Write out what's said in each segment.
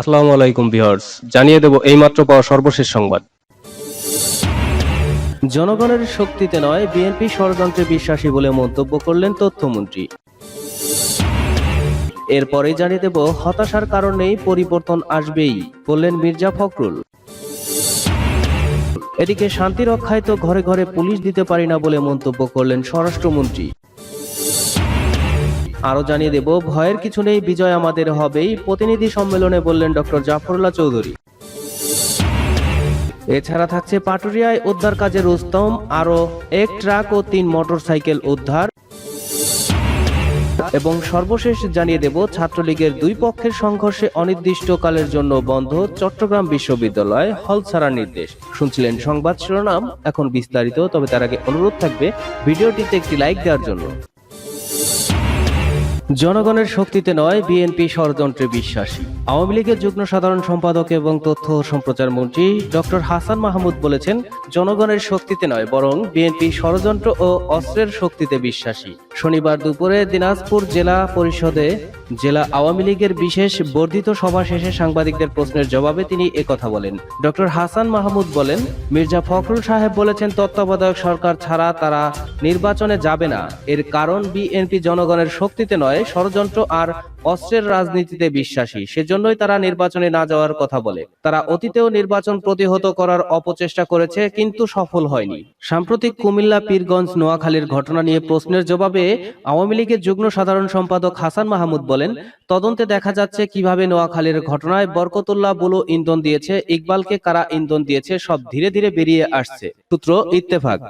আসসালামু আলাইকুম ভিউয়ার্স, জানিয়ে দেব এইমাত্র পাওয়া সর্বশেষ সংবাদ। জনগণের শক্তিতে নয়, বিএনপি ষড়যন্ত্রে বিশ্বাসী বলে মন্তব্য করলেন তথ্যমন্ত্রী। এরপরে জানিয়ে দেব, হতাশার কারণেই পরিবর্তন আসবেই, বললেন মির্জা ফখরুল। এদিকে শান্তি রক্ষায় তো ঘরে ঘরে পুলিশ দিতে পারি না বলে মন্তব্য করলেন স্বরাষ্ট্রমন্ত্রী। আরও জানিয়ে দেব, ভয়ের কিছু নেই, বিজয় আমাদের হবেই, প্রতিনিধি সম্মেলনে বললেন ডক্টর জাফরুল্লাহ চৌধুরী। এছাড়া থাকছে পাটুরিয়ায় উদ্ধার কাজে রুস্তম আরও এক ট্রাক ও তিন মোটরসাইকেল উদ্ধার। এবং সর্বশেষ জানিয়ে দেব, ছাত্রলীগের দুই পক্ষের সংঘর্ষে অনির্দিষ্টকালের জন্য বন্ধ চট্টগ্রাম বিশ্ববিদ্যালয়, হল ছাড়ার নির্দেশ। শুনছিলেন সংবাদ শিরোনাম, এখন বিস্তারিত, তবে তার আগে অনুরোধ থাকবে, ভিডিওটিতে একটি লাইক দেওয়ার জন্য। জনগণের শক্তিতে নয়, বিএনপি ষড়যন্ত্রে বিশ্বাসী। আওয়ামী লীগের যুগ্ম সাধারণ সম্পাদক এবং তথ্য ও সম্প্রচার মন্ত্রী ডক্টর হাসান মাহমুদ বলেছেন জনগণের শক্তিতে নয়, বরং বিএনপি ষড়যন্ত্র ও অস্ত্রের শক্তিতে বিশ্বাসী। শনিবার দুপুরে দিনাজপুর জেলা পরিষদে জেলা আওয়ামী লীগের বিশেষ বর্ধিত সভা শেষে সাংবাদিকদের প্রশ্নের জবাবে তিনি একথা বলেন। ডক্টর হাসান মাহমুদ বলেন, মির্জা ফখরুল সাহেব বলেছেন, তত্ত্বাবধায়ক সরকার ছাড়া তারা নির্বাচনে যাবে না। এর কারণ বিএনপি জনগণের শক্তিতে নয়, ষড়যন্ত্র আর অস্ত্রের রাজনীতিতে বিশ্বাসী। সেজন্যই তারা নির্বাচনে না যাওয়ার কথা বলে। তারা অতীতেও নির্বাচন প্রতিহত করার অপচেষ্টা করেছে, কিন্তু সফল হয়নি। সাম্প্রতিক কুমিল্লা, পীরগঞ্জ, নোয়াখালীর ঘটনা নিয়ে প্রশ্নের জবাবে আওয়ামী লীগের যুগ্ম সাধারণ সম্পাদক হাসান মাহমুদ বলেন, তদন্তে দেখা যাচ্ছে কীভাবে নোয়াখালীর ঘটনায় বরকতুল্লাহ বুলু ইন্ধন দিয়েছে, ইকবালকে কারা ইন্ধন দিয়েছে, সব ধীরে ধীরে বেরিয়ে আসছে। সূত্র ইত্তেফাক।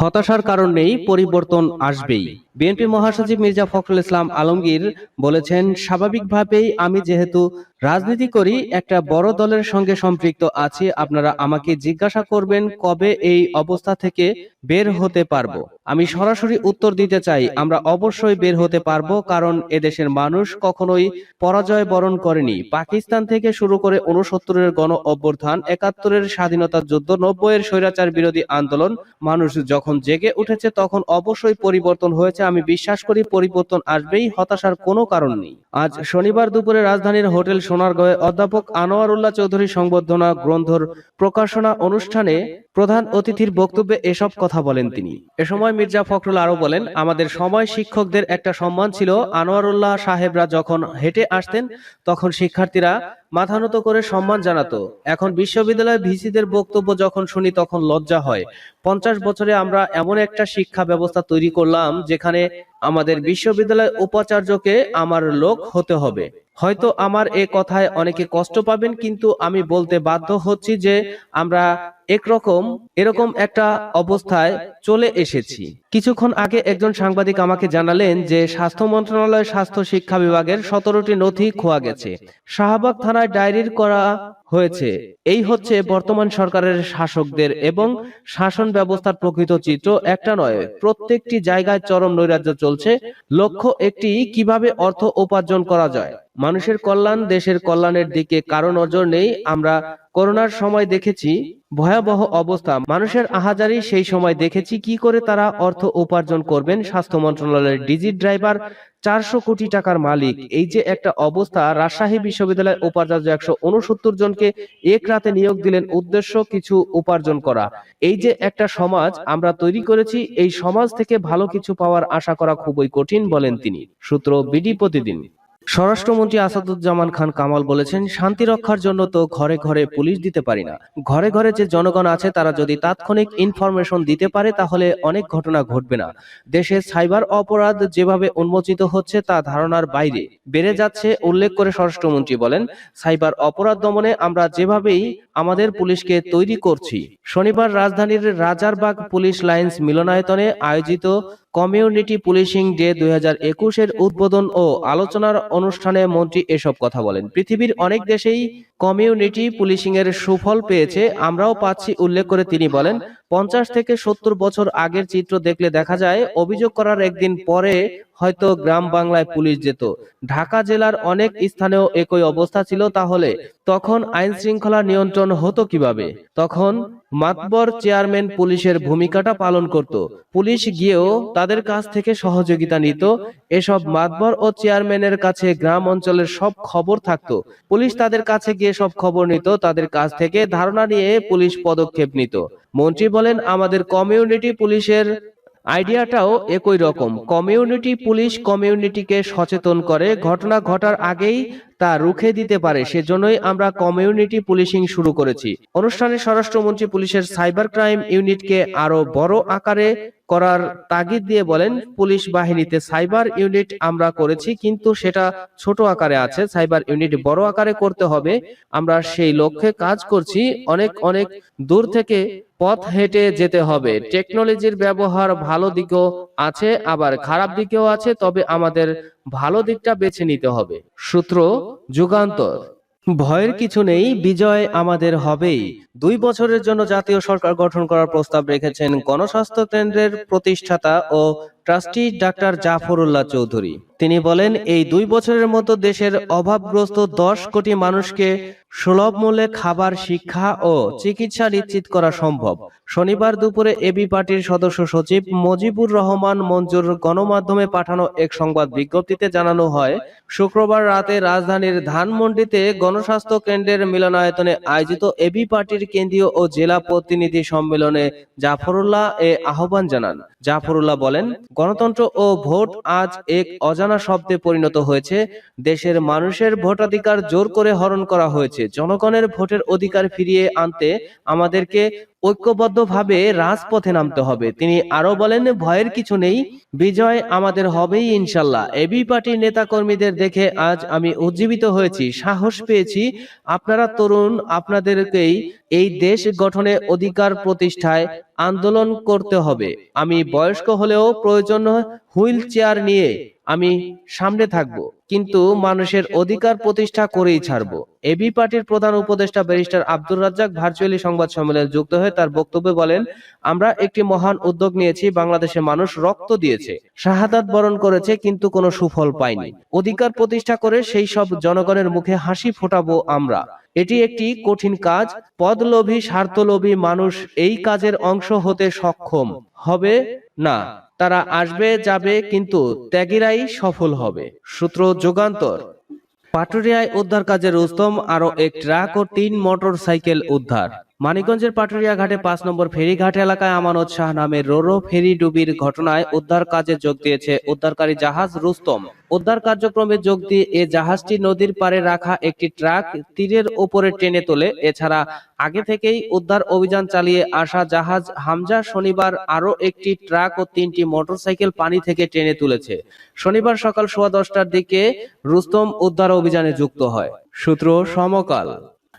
হতাশার কারণ নেই, পরিবর্তন আসবেই। বিএনপি মহাসচিব মির্জা ফখরুল ইসলাম আলমগীর বলেছেন, স্বাভাবিকভাবেই আমি যেহেতু রাজনীতি করি, একটা বড় দলের সঙ্গে সম্পৃক্ত আছি, আপনারা আমাকে জিজ্ঞাসা করবেন কবে এই অবস্থা থেকে বের হতে পারব। আমি সরাসরি উত্তর দিতে চাই, আমরা অবশ্যই বের হতে পারব, কারণ এদেশের মানুষ কখনোই পরাজয় বরণ করেনি। পাকিস্তান থেকে শুরু করে উনসত্তরের গণ অভ্যুত্থান, একাত্তরের স্বাধীনতা যুদ্ধ, নব্বইয়ের স্বৈরাচার বিরোধী আন্দোলন, মানুষ যখন জেগে উঠেছে তখন অবশ্যই পরিবর্তন হয়েছে আমি বিশ্বাস করি পরিবর্তন আসবেই, হতাশার কোনো কারণ নেই। আজ শনিবার দুপুরে রাজধানীর হোটেল সোনারগাঁয়ে অধ্যাপক আনোয়ারুল্লাহ চৌধুরী সংবর্ধনা, গ্রন্থর প্রকাশনা অনুষ্ঠানে প্রধান অতিথির বক্তব্যে এসব কথা বলেন তিনি। এ সময় মির্জা ফখরুল আরও বলেন, আমাদের সময় শিক্ষকদের একটা সম্মান ছিল। আনোয়ারুল্লাহ সাহেবরা যখন হেঁটে আসতেন, তখন শিক্ষার্থীরা মাথা নত করে সম্মান জানাতো। এখন বিশ্ববিদ্যালয় ভিসিদের বক্তব্য যখন শুনি, তখন লজ্জা হয়। পঞ্চাশ বছরে আমরা এমন একটা শিক্ষা ব্যবস্থা তৈরি করলাম, যেখানে আমাদের বিশ্ববিদ্যালয় উপাচার্যকে আমার লোক হতে হবে। হয়তো আমার এ কথায় অনেকে কষ্ট পাবেন, কিন্তু আমি বলতে বাধ্য হচ্ছি যে আমরা একরকম, এরকম একটা অবস্থায় চলে এসেছি। কিছুক্ষণ আগে একজন সাংবাদিক আমাকে জানালেন যে স্বাস্থ্য মন্ত্রণালয় স্বাস্থ্য শিক্ষা বিভাগের সতেরোটি নথি খোয়া গেছে। শাহবাগ থানায় ডায়েরির করা হয়েছে। এই হচ্ছে বর্তমান সরকারের শাসকদের এবং শাসন ব্যবস্থার প্রকৃত চিত্র একটা নয়। প্রত্যেকটি জায়গায় চরম নৈরাজ্য চলছে। লক্ষ্য একটি কীভাবে অর্থ উপার্জন করা যায়? মানুষের কল্যাণ দেশের কল্যাণের দিকে কারও নজর নেই। আমরা করোনার সময় দেখেছি, ভয়াবহ অবস্থা। মানুষের আহাজারি সেই সময় দেখেছি কি করে তারা অর্থ উপার্জন করবেন স্বাস্থ্য মন্ত্রণালয়ের ডিজি ড্রাইভার চারশো কোটি টাকার মালিক। এই যে একটা অবস্থা, রাজশাহী বিশ্ববিদ্যালয়ের উপাচার্য একশো উনসত্তর জনকে এক রাতে নিয়োগ দিলেন উদ্দেশ্য কিছু উপার্জন করা। এই যে একটা সমাজ আমরা তৈরি করেছি, এই সমাজ থেকে ভালো কিছু পাওয়ার আশা করা খুবই কঠিন বলেন তিনি। সূত্র বিডি প্রতিদিন। স্বরাষ্ট্রমন্ত্রী আসাদুজ্জামান খান কামাল বলেছেন, শান্তি রক্ষার জন্য তো ঘরে ঘরে পুলিশ দিতে পারি না। ঘরে ঘরে যে জনগণ আছে, তারা যদি তাৎক্ষণিক ইনফরমেশন দিতে পারে, তাহলে অনেক ঘটনা ঘটবে না। দেশে সাইবার অপরাধ যেভাবে উন্মোচিত হচ্ছে, তা ধারণার বাইরে বেড়ে যাচ্ছে, উল্লেখ করে স্বরাষ্ট্রমন্ত্রী বলেন, সাইবার অপরাধ দমনে আমরা যেভাবেই আমাদের পুলিশকে তৈরি করছি, শনিবার রাজধানীর রাজারবাগ পুলিশ লাইন্স মিলনায়তনে আয়োজিত কমিউনিটি পুলিশিং ডে দুই হাজার একুশের উদ্বোধন ও আলোচনার অনুষ্ঠানে মন্ত্রী এসব কথা বলেন। পৃথিবীর অনেক দেশেই কমিউনিটি পুলিশিং এর সুফল পেয়েছে, আমরাও পাচ্ছি, উল্লেখ করে তিনি বলেন, পঞ্চাশ থেকে সত্তর বছর আগের চিত্র দেখলে দেখা যায়, অভিযোগ করার একদিন পরে হয়তো গ্রাম বাংলায় পুলিশ যেত। ঢাকা জেলার অনেক স্থানেও একই অবস্থা ছিল তাহলে, তখন আইন শৃঙ্খলা নিয়ন্ত্রণ হতো কীভাবে? তখন মাতবর চেয়ারম্যান পুলিশের ভূমিকাটা পালন করত। পুলিশ গিয়েও তাদের কাছ থেকে সহযোগিতা নিত, এসব মাতবর ও চেয়ারম্যানের কাছে গ্রাম অঞ্চলের সব খবর থাকতো। পুলিশ তাদের কাছে গিয়ে সব খবর নিত, তাদের কাছ থেকে ধারণা নিয়ে পুলিশ পদক্ষেপ নিত। মন্ত্রী বলেন, আমাদের কমিউনিটি পুলিশের আইডিয়াটাও একই রকম। কমিউনিটি পুলিশ কমিউনিটিকে সচেতন করে, ঘটনা ঘটার আগেই তা রুখে দিতে পারে। সেজন্যই আমরা কমিউনিটি পুলিশিং শুরু করেছি। অনুষ্ঠানে স্বরাষ্ট্রমন্ত্রী পুলিশের সাইবার ক্রাইম ইউনিটকে আরও বড় আকারে করার তাগিদ দিয়ে বলেন, পুলিশ বাহিনীতে সাইবার ইউনিট আমরা করেছি, কিন্তু সেটা ছোট আকারে আছে। সাইবার ইউনিট বড় আকারে করতে হবে। আমরা সেই লক্ষ্যে কাজ করছি। অনেক অনেক দূর থেকে পথ হেঁটে যেতে হবে। টেকনোলজির ব্যবহার ভালো দিকও আছে, আবার খারাপ দিকেও আছে, তবে আমাদের ভালো দিকটা বেছে নিতে হবে। সূত্র যুগান্তর। ভয়ের কিছু নেই, বিজয় আমাদের হবেই। দুই বছরের জন্য জাতীয় সরকার গঠন করার প্রস্তাব রেখেছেন গণস্বাস্থ্য কেন্দ্রের প্রতিষ্ঠাতা ও ট্রাস্টি ডাক্তার জাফরুল্লাহ চৌধুরী তিনি বলেন, এই দুই বছরের মতো দেশের অভাবগ্রস্ত দশ কোটি মানুষকে সুলভ মূল্যে খাবার, শিক্ষা ও চিকিৎসা নিশ্চিত করা সম্ভব। শনিবার দুপুরে এবি পার্টির সদস্য সচিব মজিবুর রহমান মঞ্জুর গণমাধ্যমে পাঠানো এক সংবাদ বিজ্ঞপ্তিতে জানানো হয়, শুক্রবার রাতে রাজধানীর ধানমন্ডিতে গণস্বাস্থ্য কেন্দ্রের মিলনায়তনে আয়োজিত এবি পার্টির কেন্দ্রীয় ও জেলা প্রতিনিধি সম্মেলনে জাফরুল্লাহ এ আহ্বান জানান। জাফরুল্লাহ বলেন গণতন্ত্র ও ভোট আজ এক অজানা শব্দে পরিণত হয়েছে। দেশের মানুষের ভোটাধিকার জোর করে হরণ করা হয়েছে। জনগণের ভোটের অধিকার ফিরিয়ে আনতে আমাদেরকে ঐক্যবদ্ধভাবে রাজপথে নামতে হবে। তিনি আরও বলেন, ভয়ের কিছু নেই, বিজয় আমাদের হবেই ইনশাল্লাহ। এবি পার্টির নেতা কর্মীদের দেখে আজ আমি উজ্জীবিত হয়েছি, সাহস পেয়েছি। আপনারা তরুণ, আপনাদেরকেই এই দেশ গঠনে অধিকার প্রতিষ্ঠায় আন্দোলন করতে হবে। আমি বয়স্ক হলেও প্রয়োজন হুইল চেয়ার নিয়ে আমি সামনে থাকব। কিন্তু মানুষের অধিকার প্রতিষ্ঠা করেই ছাড়ব। এবি পার্টির প্রধান উপদেষ্টা ব্যারিস্টার আব্দুর রাজ্জাক ভার্চুয়ালি সংবাদ সম্মেলনে যুক্ত হয়ে তার বক্তব্যে বলেন, আমরা একটি মহান উদ্যোগ নিয়েছি বাংলাদেশের মানুষ রক্ত দিয়েছে, শাহাদাত বরণ করেছে, কিন্তু কোনো সুফল পায়নি অধিকার প্রতিষ্ঠা করে সেই সব জনগণের মুখে হাসি ফোটাবো আমরা। এটি একটি কঠিন কাজ, পদলোভী, স্বার্থলোভী মানুষ এই কাজের অংশ হতে সক্ষম হবে না। তারা আসবে, যাবে, কিন্তু ত্যাগীরাই সফল হবে। সূত্র যুগান্তর। পাটুরিয়ায় উদ্ধার কাজে রুস্তম আরও এক ট্রাক ও তিন মোটর সাইকেল উদ্ধার। মানিকগঞ্জের পাটুরিয়া ঘাটে পাঁচ নম্বর ফেরিঘাট এলাকায় আমানত শাহ নামের রোরো ফেরি ডুবির ঘটনায় উদ্ধার কাজে যোগ দিয়েছে উদ্ধারকারী জাহাজ রুস্তম। উদ্ধার কার্যক্রমে যোগ দিয়ে এ জাহাজটি নদীর পাড়ে রাখা একটি ট্রাক তীরের ওপরে টেনে তোলে। এছাড়া আগে থেকেই উদ্ধার অভিযান চালিয়ে আসা জাহাজ হামজা শনিবার আরও একটি ট্রাক ও তিনটি মোটরসাইকেল পানি থেকে টেনে তুলেছে। শনিবার সকাল সোয়া দশটার দিকে রুস্তম উদ্ধার অভিযানে যুক্ত হয়। সূত্র সমকাল।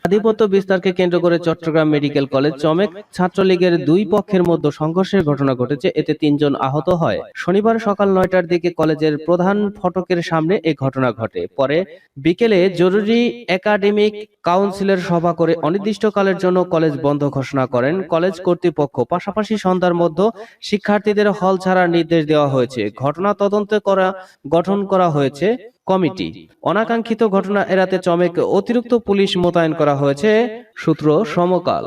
আধিপত্য বিস্তারকে কেন্দ্র করে চট্টগ্রাম মেডিকেল কলেজ চমেক ছাত্রলীগের দুই পক্ষের মধ্যে সংঘর্ষের ঘটনা ঘটেছে, এতে তিনজন আহত হয়। শনিবার সকাল নয়টার দিকে কলেজের প্রধান ফটকের সামনে এই ঘটনা ঘটে। পরে বিকেলে জরুরি একাডেমিক কাউন্সিলের সভা করে অনির্দিষ্টকালের জন্য কলেজ বন্ধ ঘোষণা করেন কলেজ কর্তৃপক্ষ। পাশাপাশি সন্ধ্যার মধ্যে শিক্ষার্থীদের হল ছাড়ার নির্দেশ দেওয়া হয়েছে। ঘটনা তদন্ত করা, গঠন করা হয়েছে। কমিটি। অনাকাঙ্ক্ষিত ঘটনা এড়াতে চমেক অতিরিক্ত পুলিশ মোতায়েন করা হয়েছে সূত্র সমকাল।